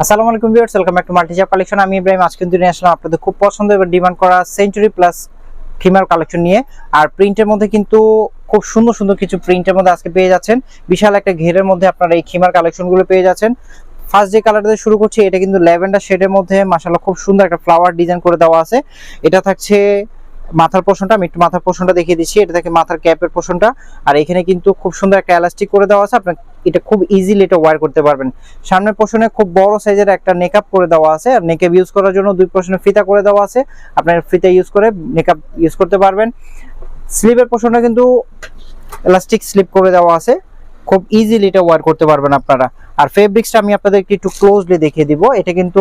আসসালামু আলাইকুম viewers welcome back to মাল্টিজাপ কালেকশন আমি ইব্রাহিম আজকে কিন্তু নিয়ে আসলাম আপনাদের খুব পছন্দ এবং ডিমান্ড করা সেঞ্চুরি প্লাস খিমার কালেকশন নিয়ে। আর প্রিন্টের মধ্যে কিন্তু খুব সুন্দর সুন্দর কিছু প্রিন্টের মধ্যে আজকে পেয়ে যাচ্ছেন। বিশাল একটা ঘেরের মধ্যে আপনারা এই খিমার কালেকশনগুলো পেয়ে যাচ্ছেন। ফার্স্ট যে কালার দিয়ে শুরু করছি, এটা কিন্তু ল্যাভেন্ডার শেডের মধ্যে, মাশাআল্লাহ, খুব সুন্দর একটা ফ্লাওয়ার ডিজাইন করে দেওয়া আছে। এটা থাকছে মাথার পোষণটা আমি একটু মাথার পোষণটা দেখিয়ে দিচ্ছি। এটা থাকে মাথার ক্যাপের পোষণটা। আর এখানে কিন্তু খুব সুন্দর একটা এলাস্টিক করে দেওয়া আছে। আপনার এটা খুব ইজিলি এটা ওয়্যার করতে পারবেন। সামনের পোষণে খুব বড় সাইজের একটা নেকআপ করে দেওয়া আছে। আর নেকআপ ইউজ করার জন্য দুই পোষণে ফিতা করে দেওয়া আছে। আপনার ফিতা ইউজ করে নেকআপ ইউজ করতে পারবেন। স্লিভের পোষণটা কিন্তু এলাস্টিক স্লিপ করে দেওয়া আছে। খুব ইজিলি এটা ওয়ার করতে পারবেন আপনারা। আর ফেব্রিক্সটা আমি আপনাদেরকে একটু ক্লোজলি দেখিয়ে দিব। এটা কিন্তু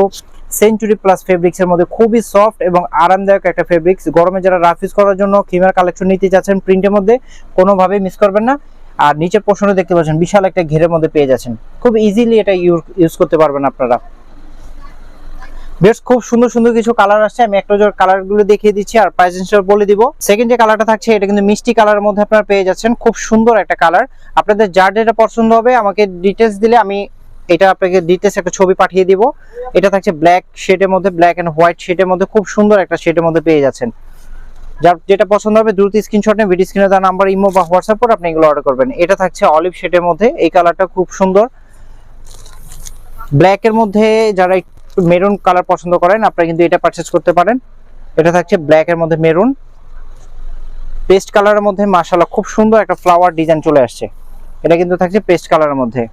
সেঞ্চুরি প্লাস ফেব্রিক্সের মধ্যে খুবই সফট এবং আরামদায়ক একটা ফেব্রিক্স গরমে যারা রাফ ইউজ করার জন্য খিমার কালেকশন নিতে যাচ্ছেন প্রিন্টের মধ্যে, কোনোভাবে মিস করবেন না। আর নিচের পোর্শনে দেখতে পাচ্ছেন, বিশাল একটা ঘেরের মধ্যে পেয়ে যাচ্ছেন। খুব ইজিলি এটা ইউজ করতে পারবেন আপনারা। বেশ, খুব সুন্দর সুন্দর কিছু কালার আসছে। আমি একটা জোর কালারগুলো দেখিয়ে দিচ্ছি আর প্রাইস বলে দিব। সেকেন্ড যে কালারটা থাকছে, এটা কিন্তু মিষ্টি কালারের মধ্যে আপনারা পেয়ে যাচ্ছেন। খুব সুন্দর একটা কালার আপনাদের যার যেটা পছন্দ হবে, আমাকে ডিটেলস দিলে আমি এটা আপনাকে ডিটেলস একটা ছবি পাঠিয়ে দিব। এটা থাকছে ব্ল্যাক শেডের মধ্যে ব্ল্যাক এন্ড হোয়াইট শেডের মধ্যে খুব সুন্দর একটা শেডের মধ্যে পেয়ে যাচ্ছেন। যার যেটা পছন্দ হবে, দ্রুত স্ক্রিনশট নিয়ে ভিডিও স্ক্রিনে তার নাম্বার ইমো বা হোয়াটসঅ্যাপ করে আপনি এগুলো অর্ডার করবেন। এটা থাকছে অলিভ শেডের মধ্যে। এই কালারটা খুব সুন্দর। ব্ল্যাকের মধ্যে যারা মেরুন কালার পছন্দ করেন, আপনারা কিন্তু এটা পারচেজ করতে পারেন। এটা থাকছে ব্ল্যাক এর মধ্যে মেরুন। পেস্ট কালারের মধ্যে মাশাআল্লাহ খুব সুন্দর একটা ফ্লাওয়ার ডিজাইন চলে আসছে। এটা কিন্তু থাকছে পেস্ট কালারের মধ্যে।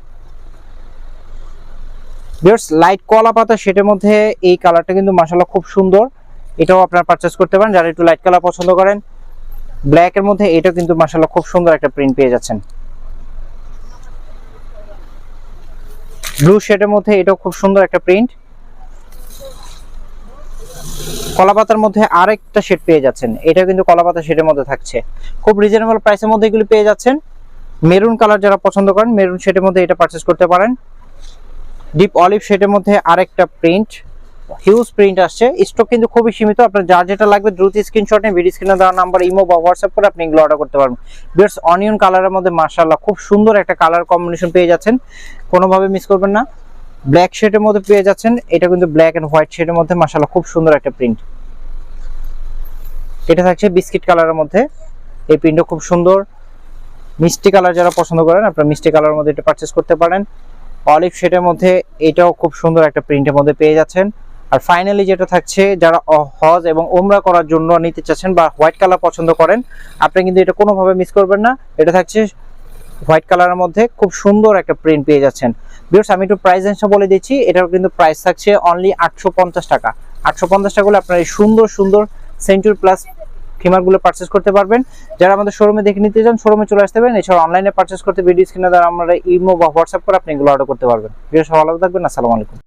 লাইট কলা পাতা সেটার মধ্যে এই কালারটা কিন্তু মাশাআল্লাহ খুব সুন্দর। এটাও আপনারা পারচেস করতে পারেন, যারা একটু লাইট কালার পছন্দ করেন। ব্ল্যাক এর মধ্যে এটাও কিন্তু মাশাআল্লাহ খুব সুন্দর একটা প্রিন্ট পেয়ে যাচ্ছেন। ব্লু শেডের মধ্যে এটাও খুব সুন্দর একটা প্রিন্ট কলাপাতার মধ্যে আরেকটা শেড পেয়ে যাচ্ছেন। এটা কিন্তু কলাপাতা শেডের মধ্যে থাকছে। খুব রিজনেবল প্রাইসের মধ্যে এগুলি পেয়ে যাচ্ছেন। মেরুন কালার যারা পছন্দ করেন মেরুন শেডের মধ্যে এটা পারচেস করতে পারেন। ডিপ অলিভ শেডের মধ্যে আরেকটা প্রিন্ট হিউজ প্রিন্ট আসছে। স্টক কিন্তু খুবই সীমিত। আপনার যার যেটা লাগবে দ্রুত স্ক্রিনশট নিয়ে ভিডিও স্ক্রিনে দেওয়া নাম্বার ইমো বা হোয়াটসঅ্যাপ করে আপনি এগুলো অর্ডার করতে পারবেন। বিয়ার্স অনিয়ন কালারের মধ্যে মার্শাল্লাহ খুব সুন্দর একটা কালার কম্বিনেশন পেয়ে যাচ্ছেন। কোনোভাবে মিস করবেন না। ব্ল্যাক শেডের মধ্যে পেয়ে যাচ্ছেন। এটা কিন্তু ব্ল্যাক এন্ড হোয়াইট শেডের মধ্যে মার্শাল্লাহ খুব সুন্দর একটা প্রিন্ট এটা থাকছে বিস্কিট কালারের মধ্যে। এই প্রিন্টও খুব সুন্দর। মিষ্টি কালার যারা পছন্দ করেন, আপনারা মিষ্টি কালারের মধ্যে এটা পারচেস করতে পারেন। অলিভ শেডের মধ্যে এটাও খুব সুন্দর একটা প্রিন্টের মধ্যে পেয়ে যাচ্ছেন। আর ফাইনালি যেটা থাকছে, যারা হজ এবং ওমরা করার জন্য নিতে চাচ্ছেন বা হোয়াইট কালার পছন্দ করেন, আপনি কিন্তু এটা কোনোভাবে মিস করবেন না। এটা থাকছে হোয়াইট কালারের মধ্যে খুব সুন্দর একটা প্রিন্ট পেয়ে যাচ্ছেন। বিয়ার্স আমি একটু প্রাইস রেঞ্জটা বলে দিচ্ছি। এটার কিন্তু প্রাইস থাকছে অনলি আটশো পঞ্চাশ টাকা। আটশো পঞ্চাশ টাকা হলে আপনার এই সুন্দর সুন্দর সেঞ্চুরি প্লাস খিমারগুলো পারচেস করতে পারবেন। যারা আমাদের শোরুমে দেখে নিতে চান শোরুমে চলে আসতে পারেন। এছাড়া অনলাইনে পারচেস করতে ভিডিও স্ক্রিনে দ্বারা আমরা ইমো বা হোয়াটসঅ্যাপ করে আপনি এগুলো অর্ডার করতে পারবেন। সব ভালো থাকবেন। আসসালামু আলাইকুম।